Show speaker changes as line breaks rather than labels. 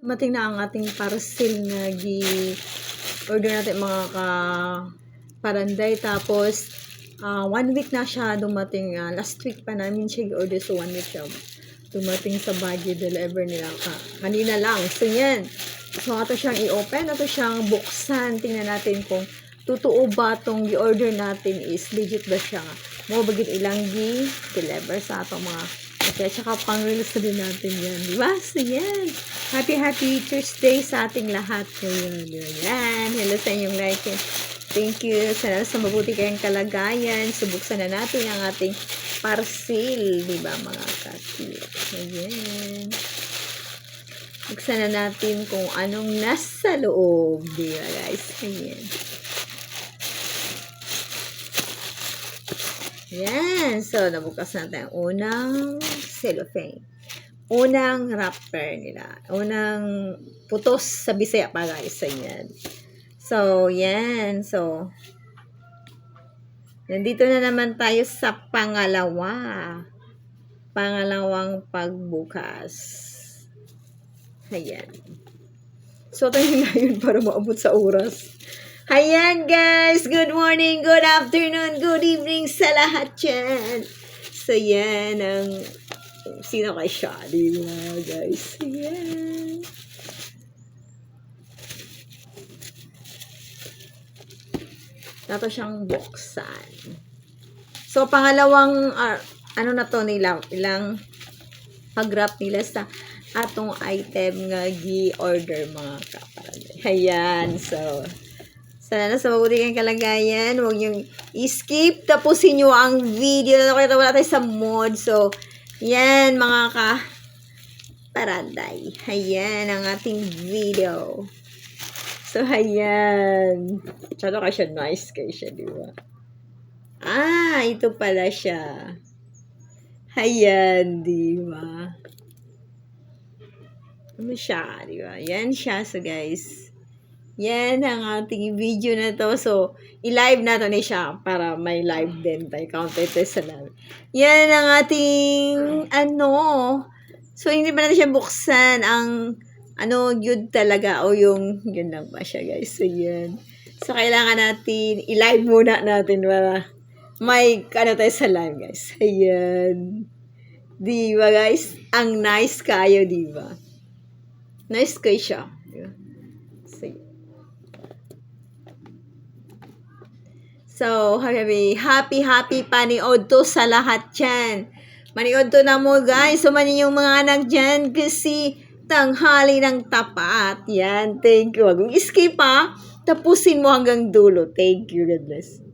Dumating na ang ating parcel na gi order natin mga ka paranday tapos ah, one week na siya dumating ah, last week pa namin siya order so one week siya dumating sa Baguio deliver nila ka kanina lang so yan so ato siyang i-open ato siyang buksan tingnan natin kung totoo ba tong i-order natin is legit ba siya mo bagit ilang gi deliver sa atong mga Okay, tsaka pang release na din natin yan. Di ba? So, yan. Happy, happy Tuesday sa ating lahat ngayon. Yan. Hello sa inyong like. Thank you. Sana sa mabuti kayong kalagayan. Subuksan na natin ang ating parcel. Ba, mga kati? Ayan. Buksan na natin kung anong nasa loob. Di ba, guys? Ayan. Yan. So, nabukas natin ang unang cellophane. Unang wrapper nila. Unang putos sa Bisaya pa guys. So, yan. So, yan. So, nandito na naman tayo sa pangalawa. Pangalawang pagbukas. Ayan. So, tayo na yun para maabot sa oras. Ayan guys, good morning, good afternoon, good evening sa lahat yan. So yan ang sino kay siya, di ba guys? Yan. Nato siyang buksan. So pangalawang ah, ano na to nila, ilang pag-wrap nila sa atong item nga gi-order mga kaparanday. Ayan, so sana na sa mabuti kang kalagayan. Huwag niyong i-skip. Tapusin niyo ang video. Na kaya wala tayo sa mod. So, yan mga ka paranday. Ayan ang ating video. So, ayan. Tsaka ka siya nice kay siya, di ba? Ah, ito pala siya. Ayan, di ba? Ano siya, di ba? Yan siya. So, guys. Yan ang ating video na to. So, i-live nato ni siya para may live din tayo. Counter test na. Yan ang ating, ano, so hindi pa natin siya buksan ang, ano, yun talaga o yung, yun lang ba siya guys. So, yan. So, kailangan natin, i-live muna natin para may, ano tayo sa live guys. Ayan. Di ba guys? Ang nice kayo, di ba? Nice kayo siya. Di ba? So, So, happy, happy, happy paniod to sa lahat dyan. Maniod to na mo guys. So, mani yung mga anak dyan kasi tanghali ng tapat. Yan, thank you. Mong skip ha. Tapusin mo hanggang dulo. Thank you, God.